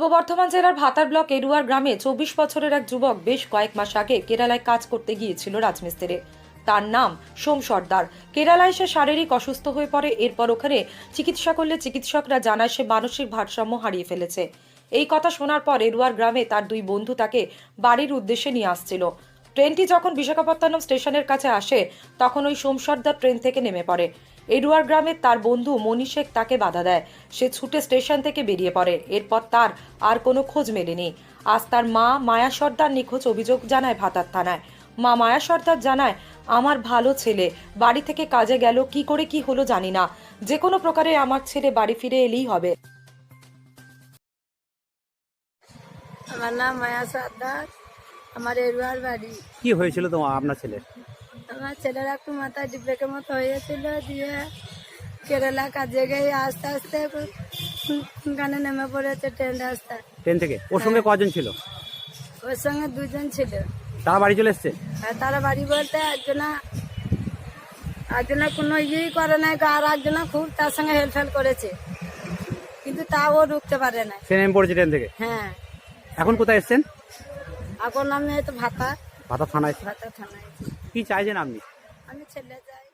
পূর্ব বর্ধমান জেলার ভাতার ব্লক এরুয়ার গ্রামে চব্বিশ বছরের এক যুবক বেশ কয়েক মাস আগে কেরালায় কাজ করতে গিয়েছিল রাজমিস্ত্রি তার নাম সোম সর্দার। কেরালায় সে শারীরিক অসুস্থ হয়ে পড়ে, এরপর ওখানে চিকিৎসা করলে চিকিৎসকরা জানায় সে মানসিক ভারসাম্য হারিয়ে ফেলেছে। এই কথা শোনার পর এরুয়ার গ্রামে তার দুই বন্ধু তাকে বাড়ির উদ্দেশ্যে নিয়ে আসছিল। ট্রেনটি যখন বিশাখাপত্তনম স্টেশনের কাছে আসে, তখন ওই সোম সর্দার ট্রেন থেকে নেমে পড়ে। এডুয়ার গ্রামের তার বন্ধু মনি শেখ তাকে বাধা দেয়। সে ছুটে স্টেশন থেকে বেরিয়ে পড়ে। এরপর তার আর কোনো খোঁজ মেলেনি। আজ তার মা মায়া সর্দার নিখোঁজ অভিযোগ জানায় ভাতার থানায়। মা মায়া সর্দার জানায়, আমার ভালো ছেলে, বাড়ি থেকে কাজে গেল, কি করে কি হলো জানি না। যে কোনো প্রকারে আমার ছেলে বাড়ি ফিরে এলেই হবে। আমার নাম মায়া সর্দার। আমার এরুয়ার বাড়ি। কি হয়েছিল তো আপনার ছেলে? আমার ছেলের একটু মাথায় ডিব্রেকের মতো হয়েছিল দিয়ে কেরালা কাজে গিয়ে আস্তে আস্তে গানে নেমে পড়েছে ট্রেন রাস্তা। ট্রেন থেকে? ওর সঙ্গে কজন ছিল? ওর সঙ্গে দুজন ছিল। তারা বাড়ি চলে এসছে? আর তারা বাড়ি বলতে একজনা একজনা কোনো ইয়েই করে নাই আর একজনা খুব তার সঙ্গে হেল্প করেছে। কিন্তু তাও ঢুকতে পারে না সে নেমে পড়েছে ট্রেন থেকে? হ্যাঁ। এখন কোথায় এসছেন? এখন নামে তো ভাতা। ভাতা থানায় ভাতা থানায় কি চাইছেন আপনি? আমি ছেলে যাই।